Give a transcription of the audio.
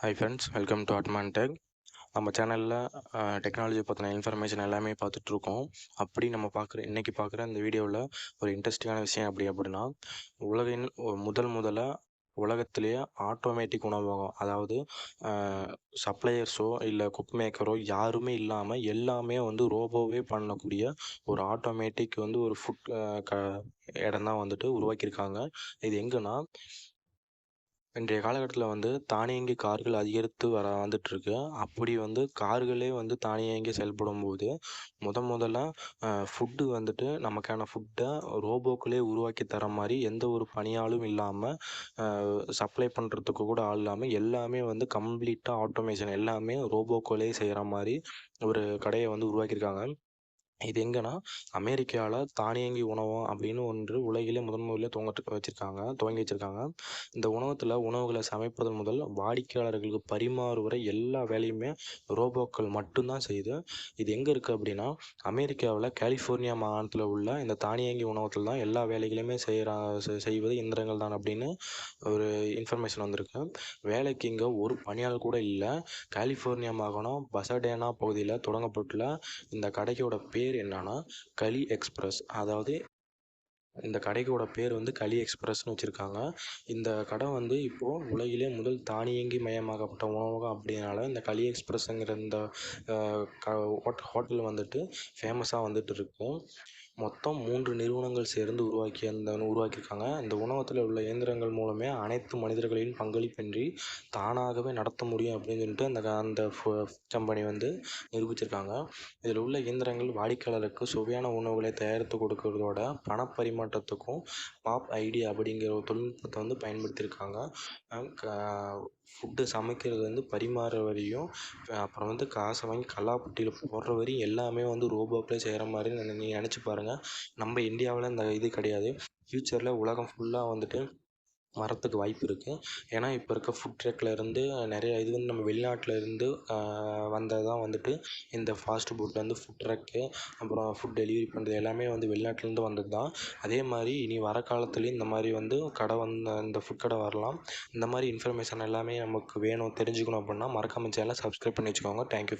Hi friends welcome to அட்மான் tech நம்ம சேனலில் டெக்னாலஜி பற்றின இன்ஃபர்மேஷன் எல்லாமே பார்த்துட்ருக்கோம். அப்படி நம்ம பார்க்குற இன்றைக்கி பார்க்குற இந்த வீடியோவில் ஒரு இன்ட்ரெஸ்டிங்கான விஷயம் அப்படி அப்படின்னா உலகின் முதல் முதல்ல உலகத்திலேயே ஆட்டோமேட்டிக் உணவகம் அதாவது சப்ளையர்ஸோ இல்லை குக் மேக்கரோ யாருமே இல்லாமல் எல்லாமே வந்து ரோபோவே பண்ணக்கூடிய ஒரு ஆட்டோமேட்டிக் வந்து ஒரு ஃபுட் க இடம் தான் வந்துட்டு உருவாக்கியிருக்காங்க. இது எங்கன்னா இன்றைய காலகட்டத்தில் வந்து தானியங்கி கார்கள் அதிகரித்து வர வந்துட்டுருக்கு அப்படி வந்து கார்களே வந்து தானியங்கி செயல்படும் போது முத முதல்ல ஃபுட்டு வந்துட்டு நமக்கான ஃபுட்டை ரோபோக்களே உருவாக்கி தர மாதிரி எந்த ஒரு பணியாளும் இல்லாமல் சப்ளை பண்ணுறதுக்கு கூட ஆள் இல்லாமல் எல்லாமே வந்து கம்ப்ளீட்டாக ஆட்டோமேஷன் எல்லாமே ரோபோக்களே செய்கிற மாதிரி ஒரு கடையை வந்து உருவாக்கியிருக்காங்க. இது எங்கன்னா அமெரிக்காவில் தானியங்கி உணவகம் அப்படின்னு ஒன்று உலகிலே முதன் முதலில் துவங்க வச்சுருக்காங்க துவங்கி வச்சுருக்காங்க. இந்த உணவகத்தில் உணவுகளை சமைப்பதன் முதல் வாடிக்கையாளர்களுக்கு பரிமாறுவரை எல்லா வேலையுமே ரோபோக்கள் மட்டும்தான் செய்யுது. இது எங்கே இருக்குது அப்படின்னா அமெரிக்காவில் கலிஃபோர்னியா மாகாணத்தில் உள்ள இந்த தானியங்கி உணவகத்தில் தான் எல்லா வேலைகளையுமே செய்கிறா செய்வது இயந்திரங்கள் தான் அப்படின்னு ஒரு இன்ஃபர்மேஷன் வந்திருக்கு. வேலைக்கு இங்கே ஒரு பணியாளர் கூட இல்லை. கலிஃபோர்னியா மாகாணம் பசடேனா பகுதியில் தொடங்கப்பட்டுள்ள இந்த கடைக்கோட பேர் பேர் என்னன்னா களி எக்ஸ்பிரஸ். அதாவது இந்த கடைக்கோட பேர் வந்து களி எக்ஸ்பிரஸ்னு வச்சுருக்காங்க. இந்த கடை வந்து இப்போது உலகிலே முதல் தானியங்கி மயமாக்கப்பட்ட உணவகம் அப்படினால இந்த களி எக்ஸ்பிரஸ்ங்கிற இந்த க ஹோட் ஹோட்டல் வந்துட்டு ஃபேமஸாக வந்துட்டு இருக்கும் மொத்தம் மூன்று நிறுவனங்கள் சேர்ந்து உருவாக்கி அந்த உருவாக்கியிருக்காங்க. அந்த உணவகத்தில் உள்ள இயந்திரங்கள் மூலமே அனைத்து மனிதர்களின் பங்களிப்பின்றி தானாகவே நடத்த முடியும் அப்படின்னு சொல்லிட்டு அந்த அந்த கம்பெனி வந்து நிரூபிச்சிருக்காங்க. இதில் உள்ள இயந்திரங்கள் வாடிக்கையாளருக்கு சுவையான உணவுகளை தயாரித்து கொடுக்கறதோட பணப்பரிமாற்றத்துக்கும் பாப் ஐடி அப்படிங்கிற ஒரு தொழில்நுட்பத்தை வந்து பயன்படுத்தியிருக்காங்க. ஃபுட்டு சமைக்கிறது வந்து பரிமாற வரையும் அப்புறம் வந்து காசை வாங்கி கல்லாப்பட்டியில் போடுற வரையும் எல்லாமே வந்து ரோபோக்களே செய்கிற மாதிரி நீங்கள் நினச்சி பாருங்கள் நம்ம இந்தியாவில் இந்த இது கிடையாது. ஃப்யூச்சரில் உலகம் ஃபுல்லாக வந்துட்டு வரத்துக்கு வாய்ப்பு இருக்குது ஏன்னா இப்போ இருக்க ஃபுட் ட்ரக்கில் இருந்து நிறைய இது வந்து நம்ம வெளிநாட்டிலேருந்து வந்தது தான் வந்துட்டு இந்த ஃபாஸ்ட் ஃபுட் வந்து ஃபுட் ட்ரக்கு அப்புறம் ஃபுட் டெலிவரி பண்ணுறது எல்லாமே வந்து வெளிநாட்டிலேருந்து வந்தது தான் அதே மாதிரி இனி வர காலத்துலேயும் இந்த மாதிரி வந்து கடை வந்து இந்த ஃபுட் கடை வரலாம். இந்த மாதிரி இன்ஃபர்மேஷன் எல்லாமே நமக்கு வேணும் தெரிஞ்சுக்கணும் அப்படின்னா மறக்காம சேனலை சப்ஸ்கிரைப் பண்ணி வச்சுக்கோங்க. தேங்க்யூ